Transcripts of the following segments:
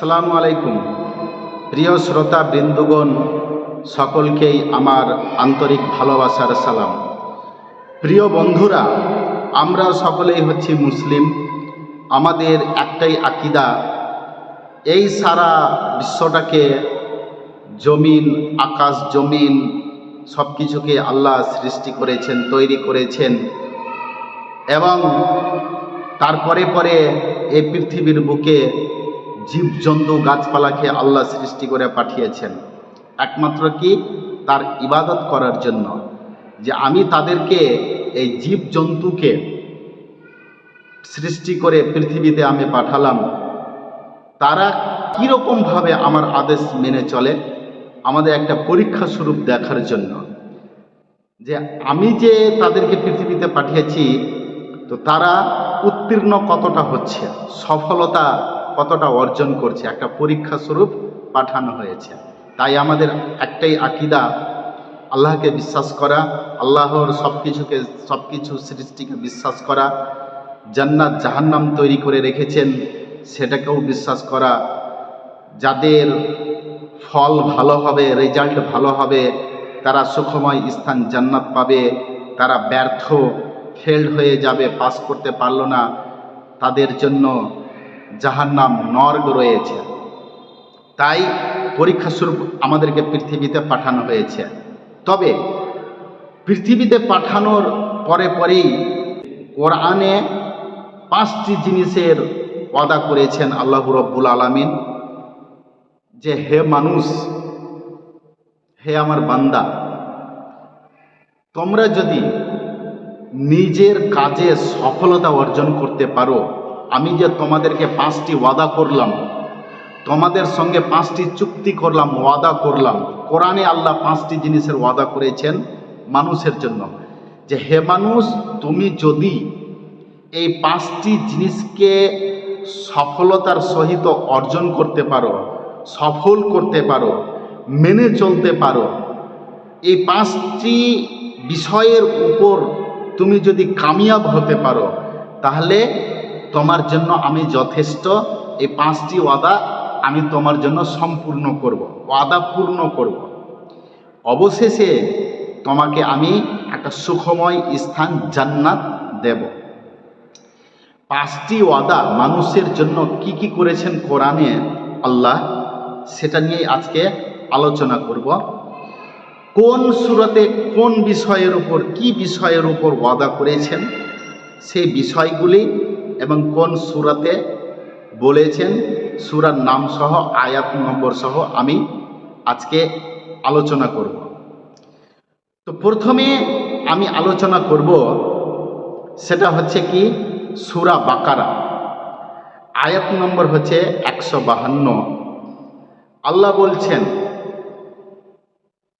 আসসালামু আলাইকুম। প্রিয় শ্রোতা বৃন্দুগণ সকলকেই আমার আন্তরিক ভালোবাসার সালাম। প্রিয় বন্ধুরা, আমরা সকলেই হচ্ছি মুসলিম। আমাদের একটাই আকিদা, এই সারা বিশ্বটাকে জমিন, আকাশ, জমিন সব কিছুকে আল্লাহ সৃষ্টি করেছেন, তৈরি করেছেন। এবং তারপরে পরে এই পৃথিবীর বুকে জীবজন্তু গাছপালাকে আল্লাহ সৃষ্টি করে পাঠিয়েছেন। একমাত্র কি? তার ইবাদত করার জন্য। যে আমি তাদেরকে এই জীবজন্তুকে সৃষ্টি করে পৃথিবীতে আমি পাঠালাম, তারা কীরকমভাবে আমার আদেশ মেনে চলে? আমাদের একটা পরীক্ষা স্বরূপ দেখার জন্য। যে আমি যে তাদেরকে পৃথিবীতে পাঠিয়েছি, তো তারা উত্তীর্ণ কতটা হচ্ছে? সফলতা কতটা অর্জন করছে, একটা পরীক্ষা স্বরূপ পাঠানো হয়েছে। তাই আমাদের একটাই আকিদা, আল্লাহকে বিশ্বাস করা, আল্লাহর সব কিছুকে সব কিছু সৃষ্টিকে বিশ্বাস করা, জান্নাত জাহান্নাম তৈরি করে রেখেছেন, সেটাকেও বিশ্বাস করা। যাদের ফল ভালো হবে, রেজাল্ট ভালো হবে, তারা সুখময় স্থান জান্নাত পাবে, তারা ব্যর্থ, ফেল্ড হয়ে যাবে, পাস করতে পারল না, তাদের জন্য জাহান্নাম নর্গ রয়েছে। তাই পরীক্ষা স্বরূপ আমাদেরকে পৃথিবীতে পাঠানো হয়েছে। তবে পৃথিবীতে পাঠানোর পরে পরেই কোরআনে পাঁচটি জিনিসের ওয়াদা করেছেন আল্লাহ রব্বুল আলমিন, যে হে মানুষ, হে আমার বান্দা, তোমরা যদি নিজের কাজে সফলতা অর্জন করতে পারো আমি যে তোমাদেরকে পাঁচটি ওয়াদা করলাম, তোমাদের সঙ্গে পাঁচটি চুক্তি করলাম, ওয়াদা করলাম। কোরআনে আল্লাহ পাঁচটি জিনিসের ওয়াদা করেছেন মানুষের জন্য। যে হে মানুষ, তুমি যদি এই পাঁচটি জিনিসকে সফলতার সহিত অর্জন করতে পারো, সফল করতে পারো, মেনে চলতে পারো, এই পাঁচটি বিষয়ের উপর তুমি যদি কামিয়াব হতে পারো, তাহলে তোমার জন্য আমি যথেষ্ট। এই পাঁচটি ওয়াদা আমি তোমার জন্য সম্পূর্ণ করব, ওয়াদা পূর্ণ করব। অবশেষে তোমাকে আমি একটা সুখময় স্থান জান্নাত দেব। পাঁচটি ওয়াদা মানুষের জন্য কি কি করেছেন কোরআনে আল্লাহ, সেটা নিয়ে আজকে আলোচনা করব। কোন সুরতে কোন বিষয়ের উপর কি বিষয়ের উপর ওয়াদা করেছেন, সেই বিষয়গুলি এবং কোন সুরাতে বলেছেন? সুরার নাম সহ আয়াত নম্বর সহ আমি আজকে আলোচনা করব। তো প্রথমে আমি আলোচনা করব, সেটা হচ্ছে কি? সুরা বাকারা। আয়াত নম্বর হচ্ছে একশো বাহান্ন। আল্লাহ বলছেন,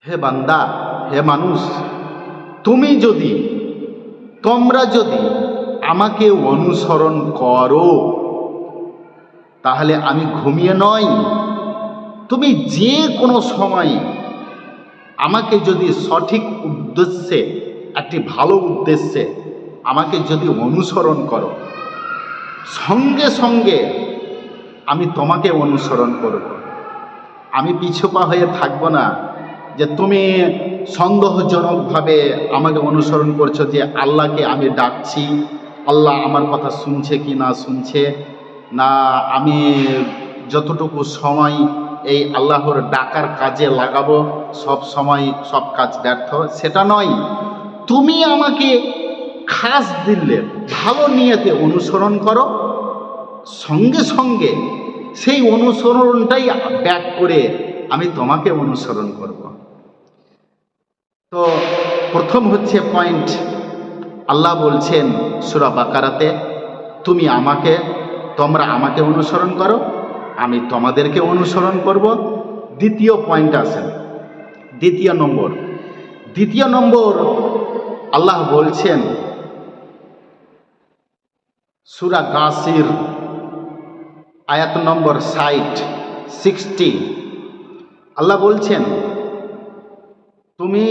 হে বান্দা, হে মানুষ, তুমি যদি, তোমরা যদি আমাকে অনুসরণ করো। তাহলে আমি ঘুমিয়ে নয় তুমি যে কোনো সময় আমাকে যদি সঠিক উদ্দেশ্যে, একটি ভালো উদ্দেশ্যে আমাকে যদি অনুসরণ করো, সঙ্গে সঙ্গে আমি তোমাকে অনুসরণ করব। আমি পিছুপা হয়ে থাকব না যে তুমি সন্দেহজনকভাবে আমাকে অনুসরণ করছ যে আল্লাহকে আমি ডাকছি। আল্লাহ আমার কথা শুনছে কি না শুনছে? না, আমি যতটুকু সময় এই আল্লাহর ডাকার কাজে লাগাবো, সব সময় সব কাজ ব্যর্থ সেটা নয়। তুমি আমাকে খাস দিলে, ভালো নিয়েতে অনুসরণ করো। সঙ্গে সঙ্গে সেই অনুসরণটাই ব্যাক করে আমি তোমাকে অনুসরণ করব। তো প্রথম হচ্ছে পয়েন্ট আল্লাহ বলছেন, সুরা বাকারাতে, তুমি আমাকে, তোমরা আমাকে অনুসরণ করো, আমি তোমাদেরকে অনুসরণ করব। দ্বিতীয় পয়েন্ট আছেন দ্বিতীয় নম্বর। দ্বিতীয় নম্বর, আল্লাহ বলছেন, সুরা গাসির, আয়াত নম্বর সাইট সিক্সটি আল্লাহ বলছেন, তুমি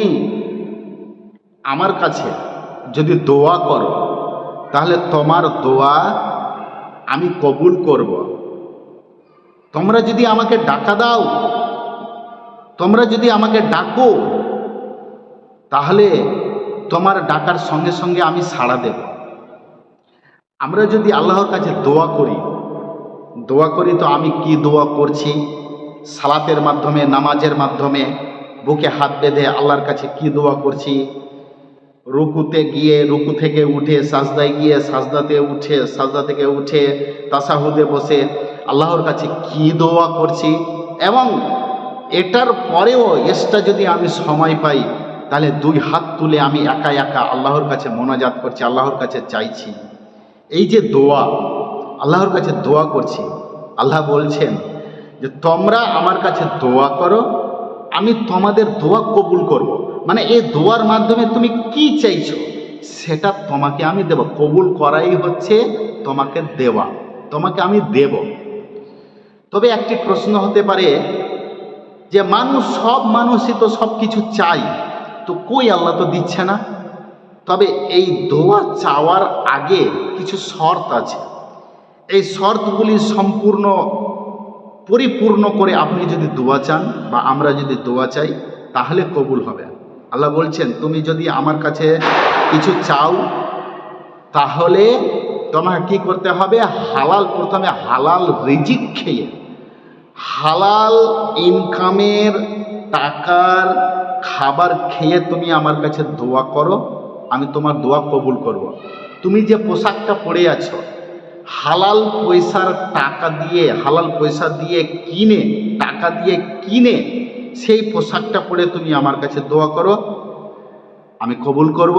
আমার কাছে যদি দোয়া করো, তাহলে তোমার দোয়া আমি কবুল করব। তোমরা যদি আমাকে ডাকা দাও, তোমরা যদি আমাকে ডাকো, তাহলে তোমার ডাকার সঙ্গে সঙ্গে আমি সাড়া দেব। আমরা যদি আল্লাহর কাছে দোয়া করি দোয়া করি তো আমি কি দোয়া করছি? সালাতের মাধ্যমে, নামাজের মাধ্যমে, বুকে হাত বেঁধে আল্লাহর কাছে কি দোয়া করছি? রুকুতে গিয়ে, রুকু থেকে উঠে, সাজদায় গিয়ে, সাজদাতে উঠে, সাজদা থেকে উঠে, তাসাহুদে বসে আল্লাহর কাছে কি দোয়া করছি? এবং এটার পরেও এক্সট্রা যদি আমি সময় পাই, তাহলে দুই হাত তুলে আমি একা একা আল্লাহর কাছে মোনাজাত করছি, আল্লাহর কাছে চাইছি। এই যে দোয়া, আল্লাহর কাছে দোয়া করছি, আল্লাহ বলছেন যে, তোমরা আমার কাছে দোয়া করো আমি তোমাদের দোয়া কবুল করব। মানে এই দোয়ার মাধ্যমে তুমি কি চাইছো? সেটা তোমাকে আমি দেব। কবুল করাই হচ্ছে তোমাকে দেওয়া। তোমাকে আমি দেব। তবে একটি প্রশ্ন হতে পারে যে, মানুষ সব মানুষই তো সব কিছু চাই তো কই আল্লাহ তো দিচ্ছে না? তবে এই দোয়া চাওয়ার আগে কিছু শর্ত আছে। এই শর্তগুলি সম্পূর্ণ পরিপূর্ণ করে আপনি যদি দোয়া চান বা আমরা যদি দোয়া চাই, তাহলে কবুল হবে আল্লাহ বলছেন, তুমি যদি আমার কাছে কিছু চাও, তাহলে তোমাকে কি করতে হবে হালাল, প্রথমে হালাল রিজিক খেয়ে, হালাল ইনকামের টাকার খাবার খেয়ে তুমি আমার কাছে দোয়া করো, আমি তোমার দোয়া কবুল করব। তুমি যে পোশাকটা পরে আছো হালাল পয়সার টাকা দিয়ে, হালাল পয়সা দিয়ে কিনে, টাকা দিয়ে কিনে সেই পোশাকটা পরে তুমি আমার কাছে দোয়া করো, আমি কবুল করব।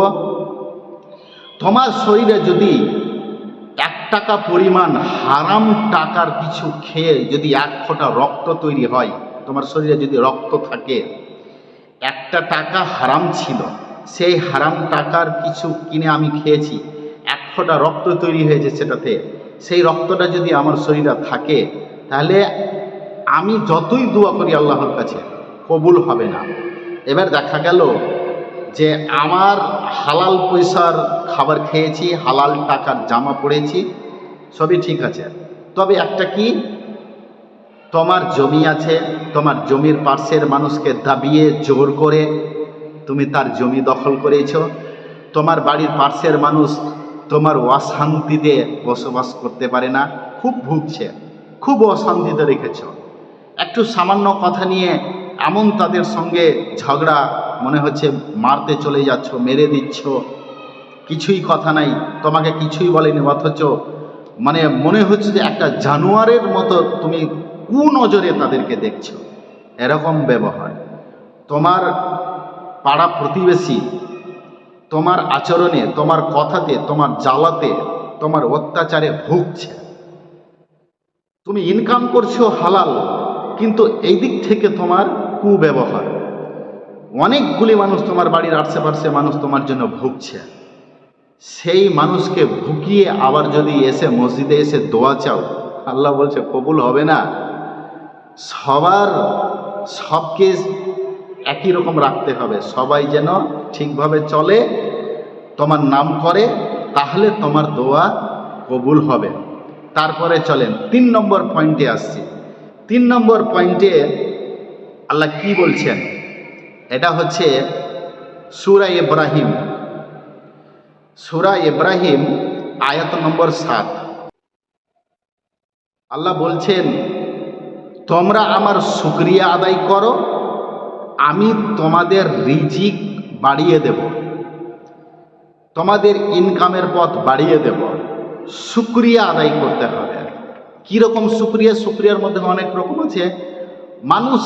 তোমার শরীরে যদি এক টাকা পরিমাণ হারাম টাকার কিছু খেয়ে যদি এক ফোঁটা রক্ত তৈরি হয়, তোমার শরীরে যদি রক্ত থাকে, একটা টাকা হারাম ছিল, সেই হারাম টাকার কিছু কিনে আমি খেয়েছি, এক ফোঁটা রক্ত তৈরি হয়েছে সেটাতে সেই রক্তটা যদি আমার শরীরে থাকে, তাহলে আমি যতই দোয়া করি আল্লাহর কাছে, কবুল হবে না। এবার দেখা গেল যে আমার হালাল পয়সার খাবার খেয়েছি, হালাল টাকার জামা পড়েছি, সবই ঠিক আছে। তবে একটা কি? তোমার জমি আছে, তোমার জমির পার্শ্বের মানুষকে দাবিয়ে জোর করে তুমি তার জমি দখল করেছ। তোমার বাড়ির পার্শ্বের মানুষ তোমার অশান্তিতে বসবাস করতে পারে না, খুব ভুগছে, খুব অশান্তিতে রেখেছ। একটু সামান্য কথা নিয়ে এমন তাদের সঙ্গে ঝগড়া, মনে হচ্ছে মারতে চলে যাচ্ছ, মেরে দিচ্ছ, কিছুই কথা নাই, তোমাকে কিছুই বলেনি, অথচ মানে মনে হচ্ছে যে একটা জানোয়ারের মতো তুমি কু নজরে তাদেরকে দেখছ। এরকম ব্যবহার। তোমার পাড়া প্রতিবেশী তোমার আচরণে, তোমার কথাতে, তোমার জ্বালাতে, তোমার অত্যাচারে ভুগছে। তুমি ইনকাম করছ হালাল, কিন্তু এই দিক থেকে তোমার কুব্যবহার। অনেকগুলি মানুষ তোমার বাড়ির আশেপাশে মানুষ তোমার জন্য ভুগছে। সেই মানুষকে ভুকিয়ে আবার যদি এসে মসজিদে এসে দোয়া চাও, আল্লাহ বলছে, কবুল হবে না। সবার সবকে একই রকম রাখতে হবে। সবাই যেন ঠিকভাবে চলে তোমার নাম করে, তাহলে তোমার দোয়া কবুল হবে। তারপরে চলেন, তিন নম্বর পয়েন্টে আসছি। তিন নম্বর পয়েন্টে আল্লাহ কি বলছেন? এটা হচ্ছে সুরা ইব্রাহিম। সুরা ইব্রাহিম, আয়াত নম্বর সাত। আল্লাহ বলছেন, তোমরা আমার শুক্রিয়া আদায় করো, আমি তোমাদের রিজিক বাড়িয়ে দেব। তোমাদের ইনকামের পথ বাড়িয়ে দেব। শুক্রিয়া আদায় করতে হবে। কীরকম শুক্রিয়া? শুক্রিয়ার মধ্যে অনেক রকম আছে। মানুষ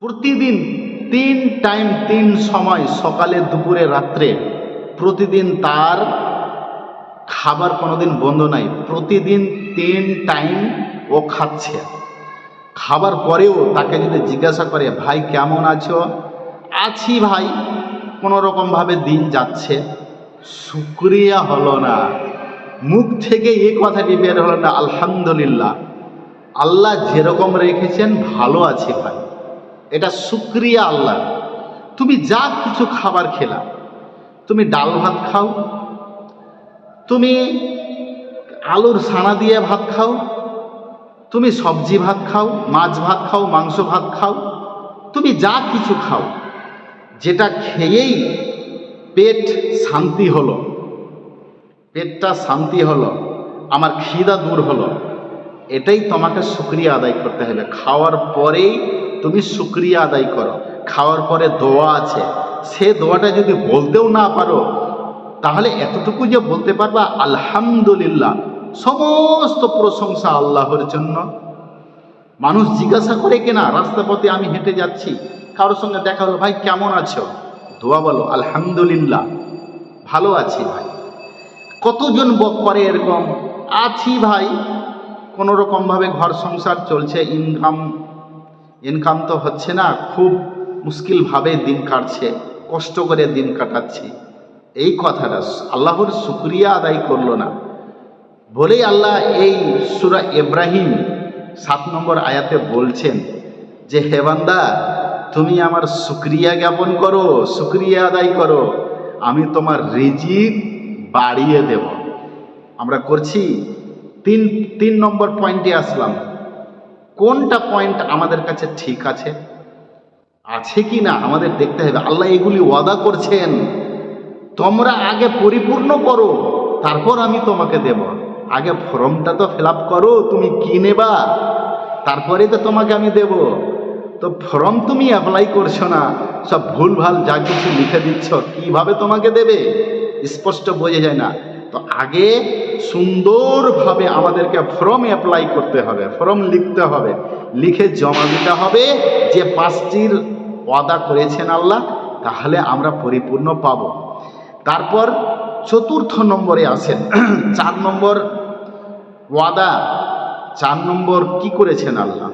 প্রতিদিন তিন টাইম তিন সময় সকালে, দুপুরে, রাত্রে প্রতিদিন তার খাবার কোনোদিন বন্ধ নাই। প্রতিদিন তিন টাইম ও খাচ্ছে। খাবার পরেও তাকে যদি জিজ্ঞাসা করে, ভাই, কেমন আছো? আছি ভাই। কোনো রকমভাবে দিন যাচ্ছে, শুক্রিয়া হলো না। মুখ থেকে এই কথাটি বের হলো না, আলহামদুলিল্লাহ, আল্লাহ যেরকম রেখেছেন, ভালো আছে ভাই। এটা শুক্রিয়া আল্লাহ। তুমি যা কিছু খাবার খেলা, তুমি ডাল ভাত খাও, তুমি আলুর সানা দিয়ে ভাত খাও, তুমি সবজি ভাত খাও, মাছ ভাত খাও, মাংস ভাত খাও, তুমি যা কিছু খাও যেটা খেয়েই পেট শান্তি হলো, পেটটা শান্তি হলো, আমার খিদা দূর হলো, এটাই তোমাকে শুক্রিয়া আদায় করতে হবে। খাওয়ার পরেই তুমি শুক্রিয়া আদায় করো। খাওয়ার পরে দোয়া আছে। সে দোয়াটা যদি বলতেও না পারো, তাহলে এতটুকু যে বলতে পারবা, আলহামদুলিল্লাহ, সমস্ত প্রশংসা আল্লাহর জন্য। মানুষ জিজ্ঞাসা করে কিনা রাস্তা পথে আমি হেঁটে যাচ্ছি। কারোর সঙ্গে দেখা হলো, ভাই, কেমন আছো? দোয়া বলো, আলহামদুলিল্লাহ, ভালো আছি ভাই। কতজন বক করে এরকম? আছি ভাই। কোনো রকমভাবে ঘর সংসার চলছে ইনকাম ইনকাম তো হচ্ছে না, খুব মুশকিলভাবে দিন কাটছে, কষ্ট করে দিন কাটাচ্ছি। এই কথাটা আল্লাহর শুক্রিয়া আদায় করল না। বলেই আল্লাহ এই সুরা ইব্রাহিম সাত নম্বর আয়াতে বলছেন যে হেবান্দা তুমি আমার শুক্রিয়া জ্ঞাপন করো, শুক্রিয়া আদায় করো। আমি তোমার রিজিক বাড়িয়ে দেব। আমরা করছি, তিন তিন নম্বর পয়েন্টে আসলাম। কোনটা পয়েন্ট আমাদের কাছে ঠিক আছে? আছে কি না? আমাদের দেখতে হবে। আল্লাহ এগুলি ওয়াদা করছেন। তোমরা আগে পরিপূর্ণ করো, তারপর আমি তোমাকে দেব। আগে ফর্মটা তো ফিল করো, তুমি কি নেবা? তারপরে তো তোমাকে আমি দেব। তো ফর্ম তুমি অ্যাপ্লাই করছ না, সব ভুলভাল যা কিছু লিখে দিচ্ছ, কীভাবে তোমাকে দেবে? স্পষ্ট বোঝা যায় না। তো আগে সুন্দরভাবে আমাদেরকে ফর্ম অ্যাপ্লাই করতে হবে, ফর্ম লিখতে হবে। লিখে জমা দিতে হবে, যে পাঁচটির ওয়াদা করেছেন আল্লাহ, তাহলে আমরা পরিপূর্ণ পাব। তারপর চতুর্থ নম্বরে আসেন। চার নম্বর ওয়াদা, চার নম্বর কি করেছেন আল্লাহ?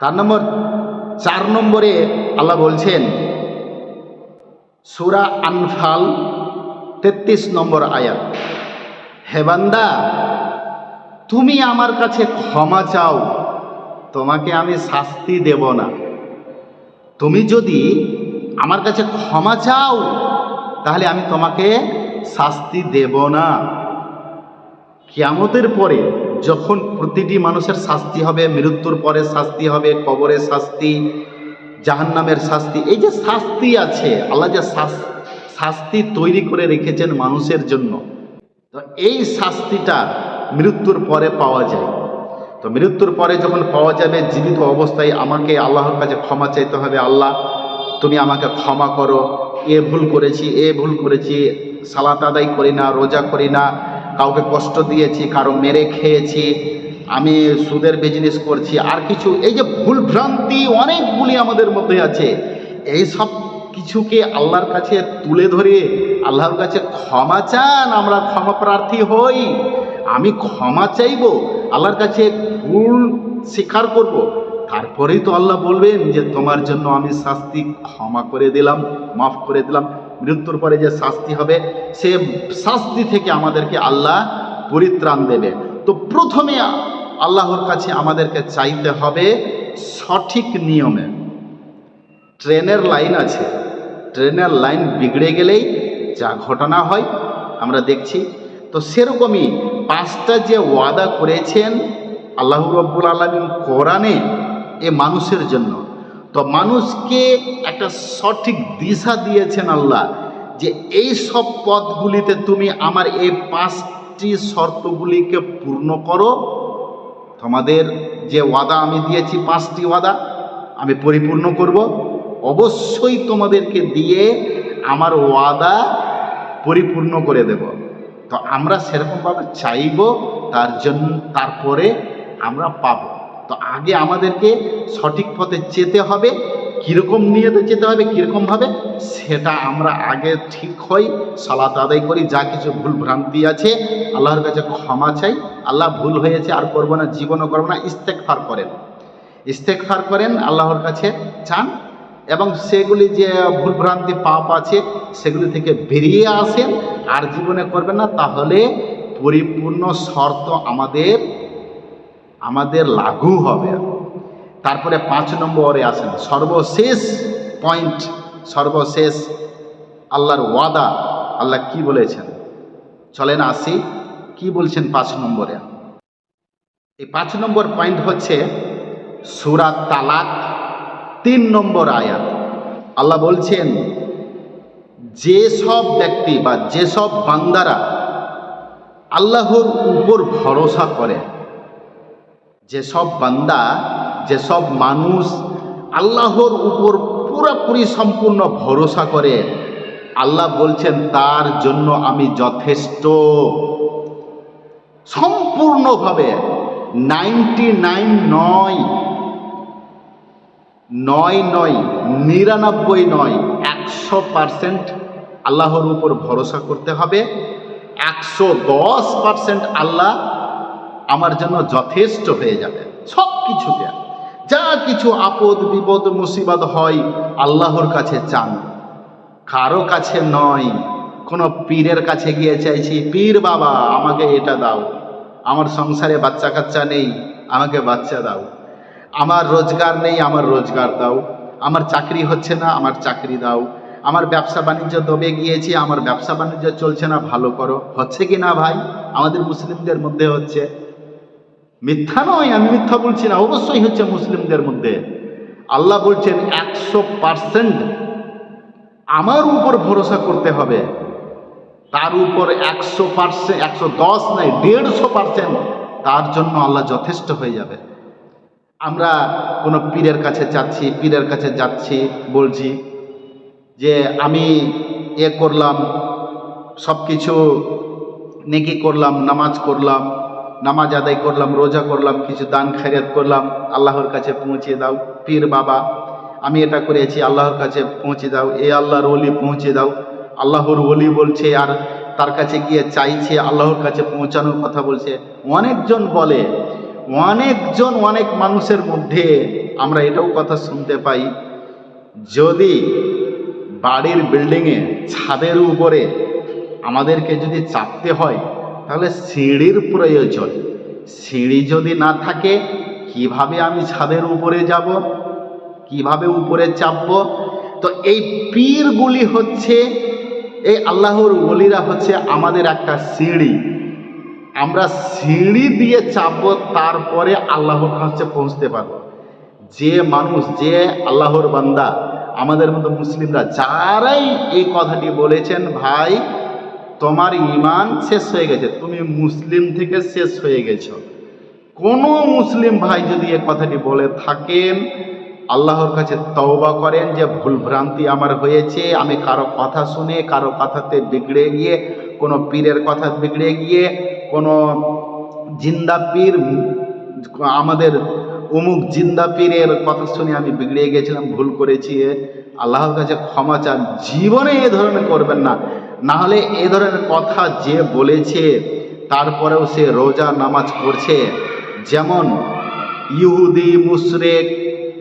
তার নম্বর চার নম্বরে আল্লাহ বলছেন, সুরা আনফাল তেত্রিশ নম্বর আয়াত হেবান্দা তুমি আমার কাছে ক্ষমা চাও, তোমাকে আমি শাস্তি দেব না। তুমি যদি আমার কাছে ক্ষমা চাও, তাহলে আমি তোমাকে শাস্তি দেব না। কিয়ামতের পরে যখন প্রতিটি মানুষের শাস্তি হবে, মৃত্যুর পরে শাস্তি হবে, কবরে শাস্তি, জাহান্নামের শাস্তি, এই যে শাস্তি আছে, আল্লাহ যে শাস- শাস্তি তৈরি করে রেখেছেন মানুষের জন্য, তো এই শাস্তিটা মৃত্যুর পরে পাওয়া যায়। তো মৃত্যুর পরে যখন পাওয়া যাবে, জীবিত অবস্থায় আমাকে আল্লাহর কাছে ক্ষমা চাইতে হবে, আল্লাহ তুমি আমাকে ক্ষমা করো, এ ভুল করেছি, এ ভুল করেছি, সালাত আদায় করি না, রোজা করি না কাউকে কষ্ট দিয়েছি, কারও মেরে খেয়েছি, আমি সুদের বিজনেস করছি, আর কিছু। এই যে ভুল ভ্রান্তি অনেকগুলি আমাদের মধ্যে আছে। এই সব কিছুকে আল্লাহর কাছে তুলে ধরে, আল্লাহর কাছে ক্ষমা চান, আমরা ক্ষমা প্রার্থী হই। আমি ক্ষমা চাইব, আল্লাহর কাছে ভুল স্বীকার করব। তারপরেই তো আল্লাহ বলবেন যে, তোমার জন্য আমি শাস্তি ক্ষমা করে দিলাম, মাফ করে দিলাম। মৃত্যুর পরে যে শাস্তি হবে, সে শাস্তি থেকে আমাদেরকে আল্লাহ পরিত্রাণ দেবে। তো প্রথমে আল্লাহর কাছে আমাদেরকে চাইতে হবে সঠিক নিয়মে। ট্রেনের লাইন আছে। ট্রেনের লাইন বিগড়ে গেলেই যা ঘটনা হয়, আমরা দেখছি। তো সেরকমই পাঁচটা যে ওয়াদা করেছেন আল্লাহ রব্বুল আলমিন কোরআনে এ মানুষের জন্য। তো মানুষকে একটা সঠিক দিশা দিয়েছেন আল্লাহ যে এই সব পথগুলিতে তুমি আমার এই পাঁচটি শর্তগুলিকে পূর্ণ করো। তোমাদের যে ওয়াদা আমি দিয়েছি, পাঁচটি ওয়াদা আমি পরিপূর্ণ করব। অবশ্যই তোমাদেরকে দিয়ে আমার ওয়াদা পরিপূর্ণ করে দেব। তো আমরা সেরকমভাবে চাইব, তার জন্য তারপরে আমরা পাব। তো আগে আমাদেরকে সঠিক পথে যেতে হবে, কীরকম নিয়েতে যেতে হবে কীরকমভাবে সেটা আমরা আগে ঠিক হই, সালাত আদায় করি, যা কিছু ভুল ভ্রান্তি আছে, আল্লাহর কাছে ক্ষমা চাই, আল্লাহ ভুল হয়েছে আর করব না, জীবনও করব না ইস্তেকফার করেন। ইস্তেকফার করেন, আল্লাহর কাছে চান, এবং সেগুলি যে ভুলভ্রান্তি পাপ আছে, সেগুলি থেকে বেরিয়ে আসেন, আর জীবনে করবেন না, তাহলে পরিপূর্ণ শর্ত আমাদের আমাদের লাগু হবে তারপরে পাঁচ নম্বরে আসেন, সর্বশেষ পয়েন্ট সর্বশেষ আল্লাহর ওয়াদা, আল্লাহ কি বলেছেন? চলেন আসি, কি বলছেন পাঁচ নম্বরে? এই পাঁচ নম্বর পয়েন্ট হচ্ছে সুরাত তালাক, তিন নম্বর আয়াত। আল্লাহ বলছেন যেসব ব্যক্তি বা যেসব বান্দারা আল্লাহর উপর ভরসা করে যেসব বান্দা, যেসব মানুষ আল্লাহর উপর পুরোপুরি সম্পূর্ণ ভরসা করে, আল্লাহ বলছেন, তার জন্য আমি যথেষ্ট। সম্পূর্ণভাবে নাইনটি নাইন নয় নয় নয়, নিরানব্বই নয়, একশো পারসেন্ট আল্লাহর উপর ভরসা করতে হবে, একশো দশ পারসেন্ট আল্লাহ আমার জন্য যথেষ্ট হয়ে যাবে। সব কিছুতে যা কিছু আপদ, বিপদ, মুসিবত হয়, আল্লাহর কাছে চান। কারও কাছে নয়। কোনো পীরের কাছে গিয়ে চাইছি, পীর বাবা, আমাকে এটা দাও। আমার সংসারে বাচ্চা কাচ্চা নেই, আমাকে বাচ্চা দাও। আমার রোজগার নেই, আমার রোজগার দাও। আমার চাকরি হচ্ছে না, আমার চাকরি দাও। আমার ব্যবসা বাণিজ্য দবে গিয়েছি, আমার ব্যবসা বাণিজ্য চলছে না, ভালো করো। হচ্ছে কি না ভাই? আমাদের মুসলিমদের মধ্যে হচ্ছে। মিথ্যা নয়, আমি মিথ্যা বলছি না, অবশ্যই হচ্ছে মুসলিমদের মধ্যে। আল্লাহ বলছেন, একশো পার্সেন্ট আমার উপর ভরসা করতে হবে। তার উপর একশো পার্সেন্ট একশো দশ নাই, দেড়শো পার্সেন্ট তার জন্য আল্লাহ যথেষ্ট হয়ে যাবে। আমরা কোনো পীরের কাছে যাচ্ছি, পীরের কাছে যাচ্ছি, বলছি যে, আমি এ করলাম সব কিছু নেকি করলাম, নামাজ করলাম নামাজ আদায় করলাম, রোজা করলাম, কিছু দান খায়রাত করলাম, আল্লাহর কাছে পৌঁছে দাও। পীর বাবা, আমি এটা করেছি, আল্লাহর কাছে পৌঁছে দাও। এ আল্লাহর ওলি, পৌঁছে দাও। আল্লাহর ওলি বলছে, আর তার কাছে গিয়ে চাইছে, আল্লাহর কাছে পৌঁছানোর কথা বলছে। অনেকজন বলে, অনেকজন অনেক মানুষের মধ্যে আমরা এটাও কথা শুনতে পাই, যদি বাড়ির বিল্ডিংয়ে ছাদের উপরে আমাদেরকে যদি চাপতে হয় তাহলে সিঁড়ির প্রয়োজন। সিঁড়ি যদি না থাকে, কীভাবে আমি ছাদের উপরে যাব? কীভাবে উপরে চাপবো? তো এই পীরগুলি হচ্ছে, এই আল্লাহর ওলিরা হচ্ছে আমাদের একটা সিঁড়ি। আমরা সিঁড়ি দিয়ে চাপবো, তারপরে আল্লাহর কাছে পৌঁছতে পারব। যে মানুষ, যে আল্লাহর বান্দা, আমাদের মতো মুসলিমরা, যারাই এই কথাটি বলেছেন, ভাই তোমার ইমান শেষ হয়ে গেছে, তুমি মুসলিম থেকে শেষ হয়ে গেছো। কোনো মুসলিম ভাই যদি এ কথাটি বলে থাকেন, আল্লাহর কাছে তওবা করেন যে ভুল ভ্রান্তি আমার হয়েছে, আমি কারও কথা শুনে, কারও কথাতে বিগড়ে গিয়ে, কোনো পীরের কথা বিগড়ে গিয়ে, কোনো জিন্দা পীর, আমাদের অমুক জিন্দা পীরের কথা শুনে আমি বিগড়ে গেছিলাম, ভুল করেছি আল্লাহর কাছে ক্ষমা চান, জীবনে এ ধরনের করবেন না। না হলে এ ধরনের কথা যে বলেছে, তারপরেও সে রোজা নামাজ পড়ছে। যেমন ইহুদি, মুশরেক,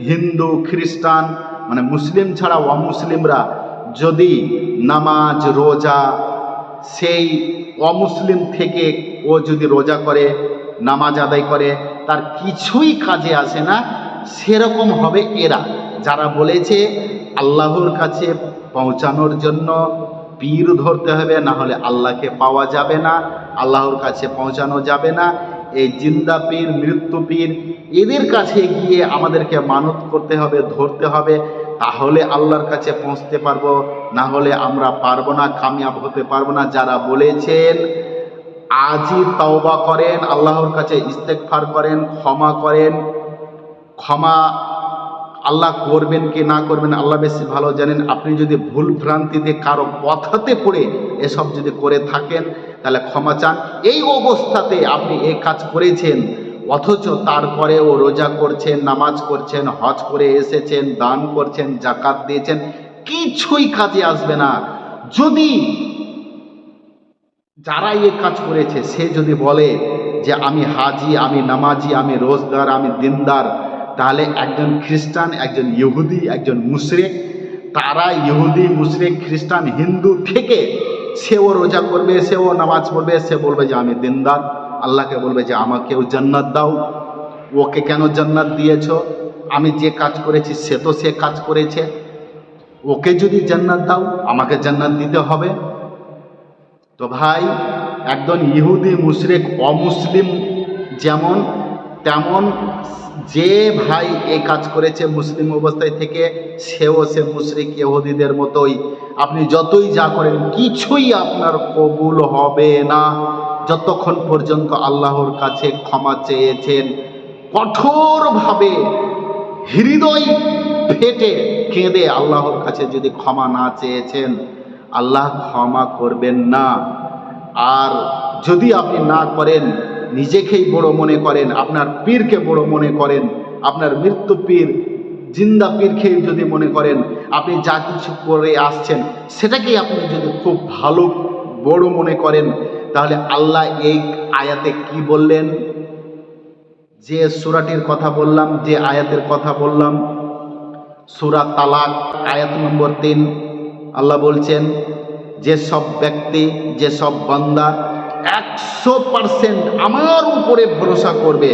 হিন্দু, খ্রিস্টান মানে মুসলিম ছাড়া অমুসলিমরা যদি নামাজ, রোজা, সেই অমুসলিম থেকে ও যদি রোজা করে, নামাজ আদায় করে, তার কিছুই কাজে আসে না। সেরকম হবে এরা। যারা বলেছে আল্লাহর কাছে পৌঁছানোর জন্য পীর ধরতে হবে, না হলে আল্লাহকে পাওয়া যাবে না, আল্লাহর কাছে পৌঁছানো যাবে না। এই জিন্দা পীর, মৃত্যু পীর, এদের কাছে গিয়ে আমাদেরকে মানত করতে হবে, ধরতে হবে। তাহলে আল্লাহর কাছে পৌঁছতে পারব, না হলে আমরা পারব না, কামিয়াব হতে পারব না। যারা বলেছেন আজই তওবা করেন, আল্লাহর কাছে ইস্তেকফার করেন, ক্ষমা করেন, ক্ষমা আল্লাহ করবেন কি না করবেন আল্লাহ বেশি ভালো জানেন। আপনি যদি ভুল ভ্রান্তিতে কারও কথাতে পড়ে এসব যদি করে থাকেন, তাহলে ক্ষমা চান। এই অবস্থাতে আপনি এই কাজ করেছেন, অথচ তারপরেও রোজা করছেন, নামাজ করছেন, হজ করে এসেছেন, দান করছেন জাকাত দিয়েছেন, কিছুই কাজে আসবে না। যদি যারা এই কাজ করেছে, সে যদি বলে যে আমি হাজি, আমি নামাজি, আমি রোজদার আমি দিনদার তাহলে একজন খ্রিস্টান, একজন ইহুদি, একজন মুশরিক, তারা ইহুদি, মুশরিক, খ্রিস্টান, হিন্দু থেকে সেও রোজা করবে, সেও নামাজ পড়বে, সে বলবে যে আমি দিনদার। আল্লাহকে বলবে যে আমাকেও জান্নাত দাও। ওকে কেন জান্নাত দিয়েছ? আমি যে কাজ করেছি, সে তো সে কাজ করেছে। ওকে যদি জান্নাত দাও, আমাকে জান্নাত দিতে হবে। তো ভাই, একজন ইহুদি, মুশরিক, অমুসলিম যেমন তেমন যে ভাই এই কাজ করেছে মুসলিম অবস্থায় থেকে, সেও সে মুশরিক ইহুদিদের মতোই। আপনি যতই যা করেন, কিছুই আপনার কবুল হবে না। যতক্ষণ পর্যন্ত আল্লাহর কাছে ক্ষমা চেয়েছেন, কঠোরভাবে হৃদয় ফেটে কেঁদে আল্লাহর কাছে যদি ক্ষমা না চেয়েছেন, আল্লাহ ক্ষমা করবেন না। আর যদি আপনি না করেন নিজেকেই বড় মনে করেন, আপনার পীরকে বড় মনে করেন, আপনার মৃত্যু পীর, জিন্দা পীরকে যদি মনে করেন, আপনি যা কিছু করে আসছেন, সেটাকেই আপনি যদি খুব ভালো, বড় মনে করেন, তাহলে আল্লাহ এই আয়াতে কি বললেন? যে সুরাটির কথা বললাম, যে আয়াতের কথা বললাম, সুরা তালাক, আয়াত নম্বর তিন, আল্লাহ বলছেন, যে সব ব্যক্তি, যে সব বান্দা একশো পার্সেন্ট আমার উপরে ভরসা করবে।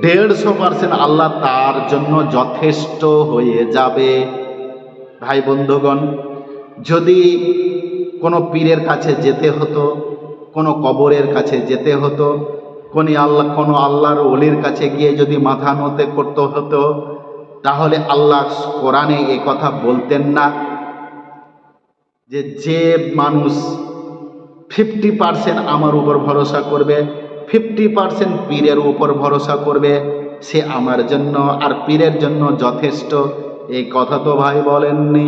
দেড়শো পার্সেন্ট আল্লাহ তার জন্য যথেষ্ট হয়ে যাবে। ভাই বন্ধুগণ, যদি কোনো পীরের কাছে যেতে হতো, কোনো কবরের কাছে যেতে হতো, কোন আল্লাহ, কোনো আল্লাহর অলির কাছে গিয়ে যদি মাথা নতে করতে হতো, তাহলে আল্লাহ কোরআনে এ কথা বলতেন না যে যে মানুষ ফিফটি পার্সেন্ট আমার উপর ভরসা করবে, ফিফটি পার্সেন্ট পীরের উপর ভরসা করবে, সে আমার জন্য আর পীরের জন্য যথেষ্ট। এই কথা তো ভাই বলেননি।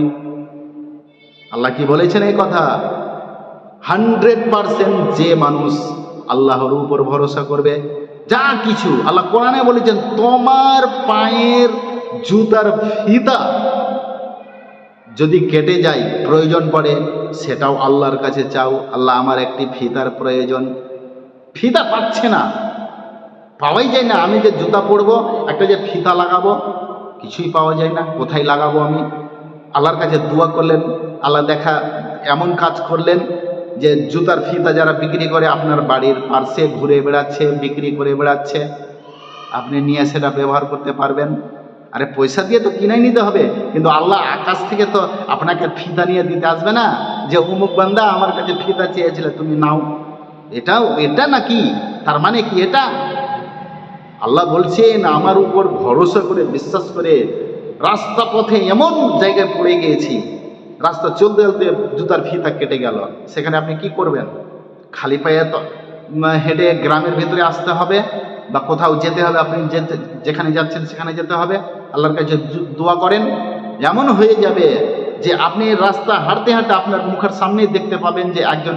আল্লাহ কি বলেছেন এই কথা? হান্ড্রেড পার্সেন্ট যে মানুষ আল্লাহর উপর ভরসা করবে, যা কিছু, আল্লাহ কোরআনে বলেছেন, তোমার পায়ের জুতার ফিতা যদি কেটে যায়, প্রয়োজন পড়ে, সেটাও আল্লাহর কাছে চাও। আল্লাহ আমার একটি ফিতার প্রয়োজন। ফিতা পাচ্ছে না। পাওয়াই যায় না। আমি যে জুতা পরবো, একটা যে ফিতা লাগাবো, কিছুই পাওয়া যায় না। কোথায় লাগাবো আমি? আল্লাহর কাছে দোয়া করলেন। আল্লাহ দেখা, এমন কাজ করলেন যে জুতার ফিতা যারা বিক্রি করে, আপনার বাড়ির পার্শ্বে ঘুরে বেড়াচ্ছে, বিক্রি করে বেড়াচ্ছে, আপনি নিয়ে সেটা ব্যবহার করতে পারবেন। আরে পয়সা দিয়ে তো কিনাই নিতে হবে। কিন্তু আল্লাহ আকাশ থেকে তো আপনাকে ফিতা নিয়ে দিতে আসবে না? যে অমুক বান্দা আমার কাছে ফিতা চেয়েছিলে, তুমি নাও। এটাও, এটা নাকি? তার মানে কি এটা? আল্লাহ বলছেন, আমার উপর ভরসা করে, বিশ্বাস করে রাস্তা পথে এমন জায়গায় পড়ে গিয়েছি। রাস্তা চলতে চলতে জুতার ফিতা কেটে গেল। সেখানে আপনি কি করবেন? খালি পায়ে তো হেঁটে গ্রামের ভিতরে আসতে হবে বা কোথাও যেতে হবে, আপনি যেতে, যেখানে যাচ্ছেন সেখানে যেতে হবে। আল্লাহর কাছে দোয়া করেন এমন হয়ে যাবে যে আপনি রাস্তা হাঁটতে হাঁটতে আপনার মুখের সামনেই দেখতে পাবেন যে একজন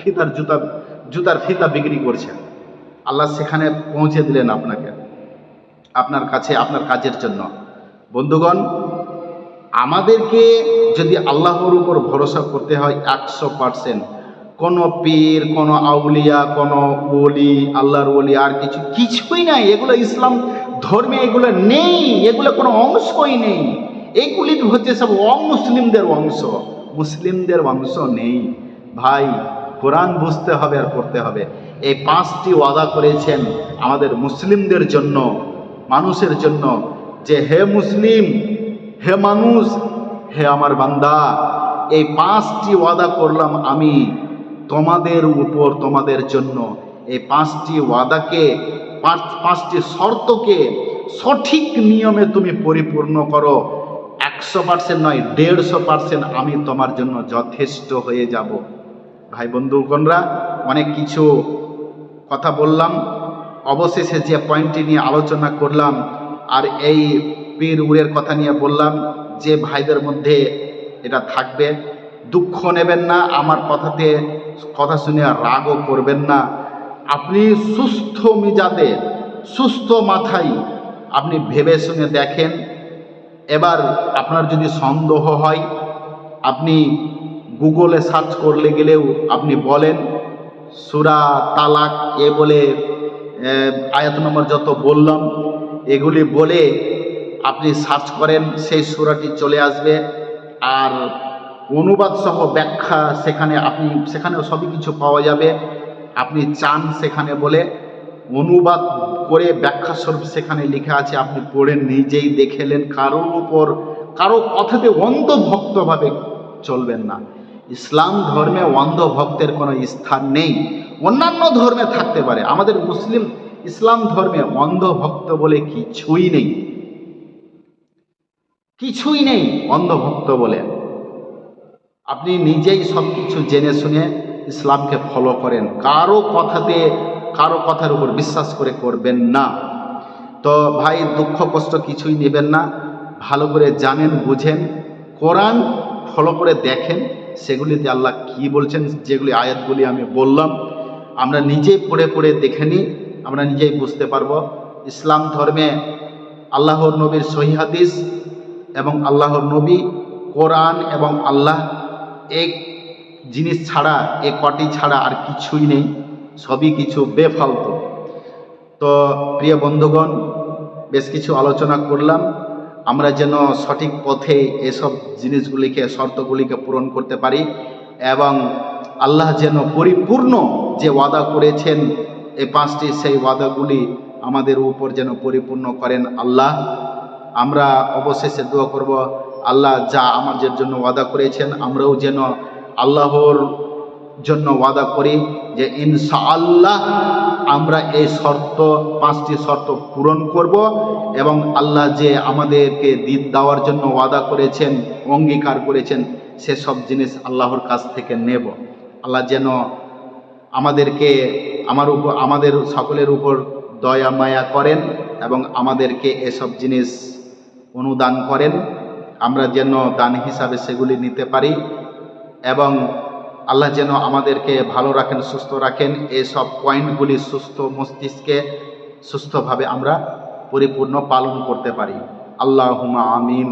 ফিতার জুতা, জুতার ফিতা বিক্রি করছে আল্লাহ সেখানে পৌঁছে দিলেন আপনাকে, আপনার কাছে, আপনার কাজের জন্য। বন্ধুগণ, আমাদেরকে যদি আল্লাহর উপর ভরসা করতে হয় একশো পার্সেন্ট। কোনো পীর, কোনো আউলিয়া, কোনো ওলি, আল্লাহর ওলি আর কিছু, কিছুই নাই। এগুলো ইসলাম ধর্মে এগুলো নেই, এগুলো কোনো অংশই নেই। এগুলি হচ্ছে সব অমুসলিমদের অংশ। মুসলিমদের অংশ নেই। ভাই, কোরআন বুঝতে হবে আর পড়তে হবে। এই পাঁচটি ওয়াদা করেছেন আমাদের মুসলিমদের জন্য, মানুষের জন্য যে, হে মুসলিম, হে মানুষ, হে আমার বান্দা, এই পাঁচটি ওয়াদা করলাম আমি তোমাদের উপর তোমাদের জন্য এই পাঁচটি ওয়াদাকে, পাঁচ, পাঁচটি শর্তকে সঠিক নিয়মে তুমি পরিপূর্ণ করো। একশো পার্সেন্ট নয়, দেড়শো পার্সেন্ট আমি তোমার জন্য যথেষ্ট হয়ে যাব। ভাই বন্ধুগণরা অনেক কিছু কথা বললাম। অবশেষে যে পয়েন্টটি নিয়ে আলোচনা করলাম আর এই পীর উড়ের কথা নিয়ে বললাম, যে ভাইদের মধ্যে এটা থাকবে। দুঃখ নেবেন না, আমার কথাতে, কথা শুনে রাগও করবেন না। আপনি সুস্থ মিজাতে সুস্থ মাথায় আপনি ভেবে শুনে দেখেন, এবার আপনার যদি সন্দেহ হয়, আপনি গুগলে সার্চ করলে গেলেও আপনি বলেন, সুরা তালাক এ বলে আয়াত নম্বর যত বললাম, এগুলি বলে আপনি সার্চ করেন, সেই সুরাটি চলে আসবে। আর অনুবাদ সহ ব্যাখ্যা সেখানে আপনি, সেখানেও সবই কিছু পাওয়া যাবে। আপনি চান সেখানে বলে। অনুবাদ করে ব্যাখ্যা স্বরূপ সেখানে লেখা আছে, আপনি পড়ে নিজেই দেখেলেন। কারোর উপর, কারও কথাতে অন্ধভক্তভাবে চলবেন না। ইসলাম ধর্মে অন্ধভক্তের কোনো স্থান নেই। অন্যান্য ধর্মে থাকতে পারে। আমাদের মুসলিম ইসলাম ধর্মে অন্ধভক্ত বলে কিছুই নেই। কিছুই নেই অন্ধভক্ত বলে। আপনি নিজেই সব কিছু জেনে শুনে ইসলামকে ফলো করেন। কারও কথাতে, কারও কথার উপর বিশ্বাস করে করবেন না। তো ভাই, দুঃখ, কষ্ট কিছুই নেবেন না। ভালো করে জানেন, বুঝেন, কোরআন ফলো করে দেখেন, সেগুলিতে আল্লাহ কি বলছেন, যেগুলি আয়াতগুলি আমি বললাম, আমরা নিজেই পড়ে পড়ে দেখে নিই, আমরা নিজেই বুঝতে পারব। ইসলাম ধর্মে আল্লাহর নবীর সহি হাদিস এবং আল্লাহর নবী, কোরআন এবং আল্লাহ এক জিনিস ছাড়া এ কটি ছাড়া আর কিছুই নেই, সবই কিছু বেফালতু। তো প্রিয় বন্ধুগণ, বেশ কিছু আলোচনা করলাম। আমরা যেন সঠিক পথে এসব জিনিসগুলিকে, শর্তগুলিকে পূরণ করতে পারি এবং আল্লাহ যেন পরিপূর্ণ যে ওয়াদা করেছেন এই পাঁচটি, সেই ওয়াদাগুলি আমাদের উপর যেন পরিপূর্ণ করেন আল্লাহ। আমরা অবশেষে দোয়া করব আল্লাহ যা আমাদের জন্য ওয়াদা করেছেন, আমরাও যেন আল্লাহর জন্য ওয়াদা করি যে ইনশা আল্লাহ আমরা এই শর্ত, পাঁচটি শর্ত পূরণ করব এবং আল্লাহ যে আমাদেরকে দিন দেওয়ার জন্য ওয়াদা করেছেন, অঙ্গীকার করেছেন, সেসব জিনিস আল্লাহর কাছ থেকে নেব। আল্লাহ যেন আমাদেরকে, আমার উপর, আমাদের সকলের উপর দয়া মায়া করেন এবং আমাদেরকে এসব জিনিস অনুদান করেন। আমরা যেন দান হিসাবে সেগুলি নিতে পারি এবং আল্লাহ যেন আমাদেরকে ভালো রাখেন, সুস্থ রাখেন, এসব পয়েন্টগুলি সুস্থ মস্তিষ্কে সুস্থভাবে আমরা পরিপূর্ণ পালন করতে পারি। আল্লাহ আমিন।